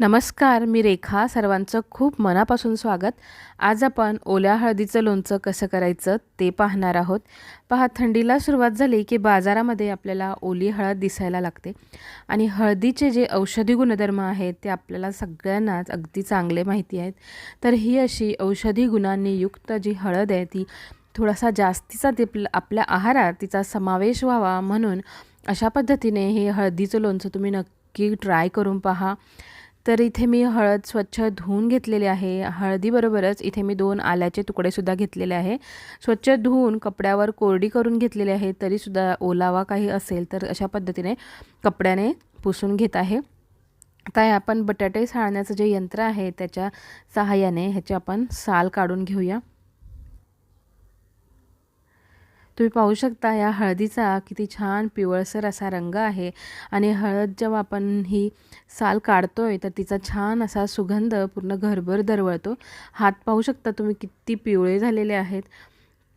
नमस्कार मी रेखा. सर्वांचं खूप मनापासून स्वागत. आज आपण ओल्या हळदीचं लोणचं कसं करायचं ते पाहणार आहोत. पहा थंडीला सुरुवात झाली की बाजारामध्ये आपल्याला ओली हळद दिसायला लागते. आणि हळदीचे जे औषधी गुणधर्म आहेत ते आपल्याला सगळ्यांनाच अगदी चांगले माहिती आहेत. तर ही अशी औषधी गुणांनी युक्त जी हळद आहे ती थोडासा जास्तीचा ते आपल्या आहारात तिचा समावेश व्हावा म्हणून अशा पद्धतीने हे हळदीचं लोणचं तुम्ही नक्की ट्राय करून पहा. तर इथे मी हळद स्वच्छ धुवून घेतलेली आहे. हळदीबरोबरच इथे मी दोन आल्याचे तुकडेसुद्धा घेतलेले आहे. स्वच्छ धुवून कपड्यावर कोरडी करून घेतलेले आहे तरीसुद्धा ओलावा काही असेल तर अशा पद्धतीने कपड्याने पुसून घेत आहे. आता आपण बटाटे साळण्याचं जे यंत्र आहे त्याच्या सहाय्याने ह्याचे आपण साल काढून घेऊया. तुम्ही पाहू शकता या हळदीचा किती छान पिवळसर असा रंग आहे. आणि हळद जेव्हा आपण ही साल काढतो आहे तर तिचा छान असा सुगंध पूर्ण घरभर दरवळतो. हात पाहू शकता तुम्ही किती पिवळे झालेले आहेत.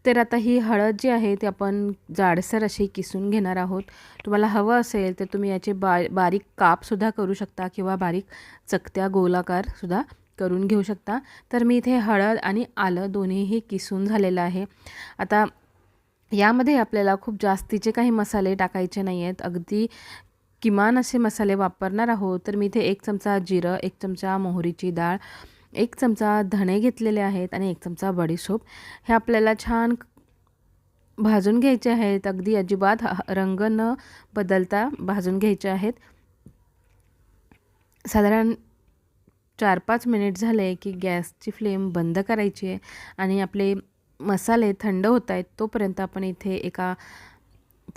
तर आता ही हळद जी आहे ती आपण जाडसर अशी किसून घेणार आहोत. तुम्हाला हवं असेल तर तुम्ही याचे बा बारीक कापसुद्धा करू शकता किंवा बारीक चकत्या गोलाकारसुद्धा करून घेऊ शकता. तर मी इथे हळद आणि आलं दोन्हीही किसून झालेलं आहे. आता यामध्ये आपल्याला खूप जास्तीचे काही मसाले टाकायचे नाही आहेत अगदी किमान असे मसाले वापरणार आहोत. तर मी इथे एक चमचा जिरं एक चमचा मोहरीची डाळ एक चमचा धणे घेतलेले आहेत आणि एक चमचा बडीशोप. हे आपल्याला छान भाजून घ्यायचे आहेत. अगदी अजिबात रंग न बदलता भाजून घ्यायचे आहेत. साधारण चार पाच मिनिट झाले की गॅसची फ्लेम बंद करायची आहे आणि आपले मसाले थंड होत आहेत तोपर्यंत आपण इथे एका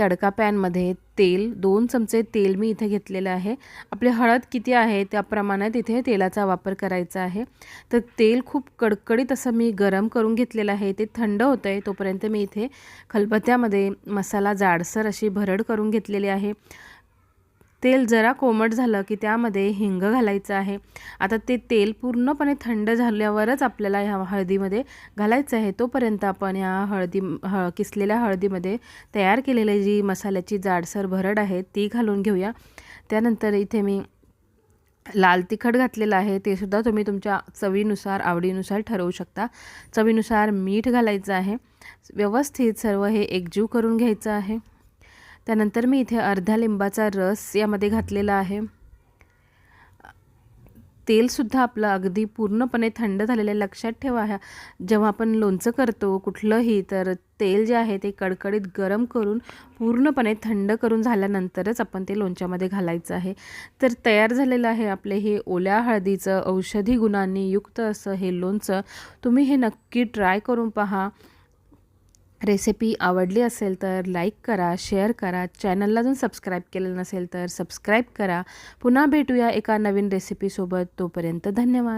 तडका पॅनमध्ये तेल दोन चमचे तेल मी इथे घेतलेलं आहे. आपली हळद किती आहे त्या प्रमाणात इथे तेलाचा वापर करायचा आहे. तर तेल खूप कडकडीत असं मी गरम करून घेतलेलं आहे ते थंड होतं आहे तोपर्यंत मी इथे खलबत्त्यामध्ये मसाला जाडसर अशी भरड करून घेतलेली आहे. तेल जरा कोमट झालं की त्यामध्ये हिंग घालायचं आहे. आता ते तेल पूर्णपणे थंड झाल्यावरच आपल्याला ह्या हळदीमध्ये घालायचं आहे. तोपर्यंत आपण ह्या हळदी हळ किसलेल्या हळदीमध्ये तयार केलेली जी मसाल्याची जाडसर भरड आहे ती घालून घेऊया. त्यानंतर इथे मी लाल तिखट घातलेलं आहे. ते सुद्धा तुम्ही तुमच्या चवीनुसार आवडीनुसार ठरवू शकता. चवीनुसार मीठ घालायचं आहे. व्यवस्थित सर्व हे एकजीव करून घ्यायचं आहे. त्यानंतर मी इथे अर्ध्या लिंबाचा रस यामध्ये घातलेला आहे. तेलसुद्धा आपलं अगदी पूर्णपणे थंड झालेलं आहे लक्षात ठेवा. ह्या जेव्हा आपण लोणचं करतो कुठलंही तर तेल जे आहे ते कडकडीत गरम करून पूर्णपणे थंड करून झाल्यानंतरच आपण ते लोणच्यामध्ये घालायचं आहे. तर तयार झालेलं आहे आपले हे ओल्या हळदीचं औषधी गुणांनी युक्त असं हे लोणचं. तुम्ही हे नक्की ट्राय करून पहा. रेसिपी आवडली असेल तर लाईक करा शेअर करा. चॅनलला अजून सबस्क्राईब केलं नसेल तर सबस्क्राईब करा. पुन्हा भेटूया एका नवीन रेसिपीसोबत तोपर्यंत धन्यवाद.